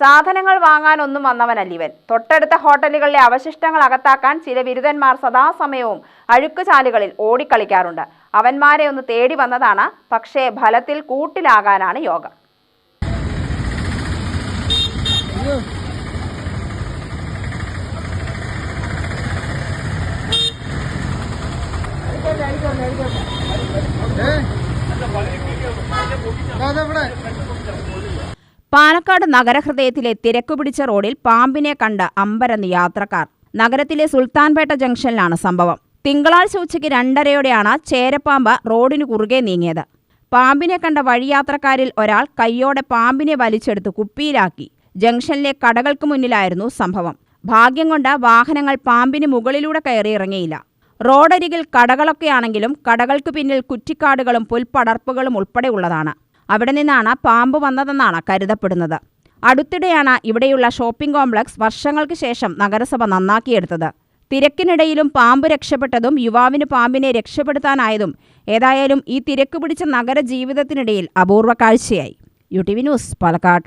സാധനങ്ങൾ വാങ്ങാനൊന്നും വന്നവനല്ലിവൻ. തൊട്ടടുത്ത ഹോട്ടലുകളിലെ അവശിഷ്ടങ്ങൾ അകത്താക്കാൻ ചില ബിരുദന്മാർ സദാസമയവും അഴുക്കുചാലുകളിൽ ഓടിക്കളിക്കാറുണ്ട്. അവന്മാരെ ഒന്ന് തേടി വന്നതാണ്. പക്ഷേ ഫലത്തിൽ കൂട്ടിലാകാനാണ് യോഗം. പാലക്കാട് നഗരഹൃദയത്തിലെ തിരക്കുപിടിച്ച റോഡിൽ പാമ്പിനെ കണ്ട് അമ്പരന്ന് യാത്രക്കാർ. നഗരത്തിലെ സുൽത്താൻപേട്ട ജംഗ്ഷനിലാണ് സംഭവം. തിങ്കളാഴ്ച ഉച്ചയ്ക്ക് രണ്ടരയോടെയാണ് ചേരപ്പാമ്പ് റോഡിനു കുറുകെ നീങ്ങിയത്. പാമ്പിനെ കണ്ട വഴിയാത്രക്കാരിൽ ഒരാൾ കൈയോടെ പാമ്പിനെ വലിച്ചെടുത്ത് കുപ്പിയിലാക്കി. ജംഗ്ഷനിലെ കടകൾക്ക് മുന്നിലായിരുന്നു സംഭവം. ഭാഗ്യം കൊണ്ട് വാഹനങ്ങൾ പാമ്പിന് മുകളിലൂടെ കയറിയിറങ്ങിയില്ല റോഡരികിൽ കടകളൊക്കെയാണെങ്കിലും കടകൾക്ക് പിന്നിൽ കുറ്റിക്കാടുകളും പുൽപ്പടർപ്പുകളും ഉൾപ്പെടെയുള്ളതാണ്. അവിടെ നിന്നാണ് പാമ്പ് വന്നതെന്നാണ് കരുതപ്പെടുന്നത്. അടുത്തിടെയാണ് ഇവിടെയുള്ള ഷോപ്പിംഗ് കോംപ്ലക്സ് വർഷങ്ങൾക്ക് ശേഷം നഗരസഭ നന്നാക്കിയെടുത്തത്. തിരക്കിനിടയിലും പാമ്പ് രക്ഷപ്പെട്ടതും യുവാവിന് പാമ്പിനെ രക്ഷപ്പെടുത്താനായതും ഏതായാലും ഈ തിരക്ക് പിടിച്ച നഗര ജീവിതത്തിനിടയിൽ അപൂർവ കാഴ്ചയായി. U T V news Palakkad.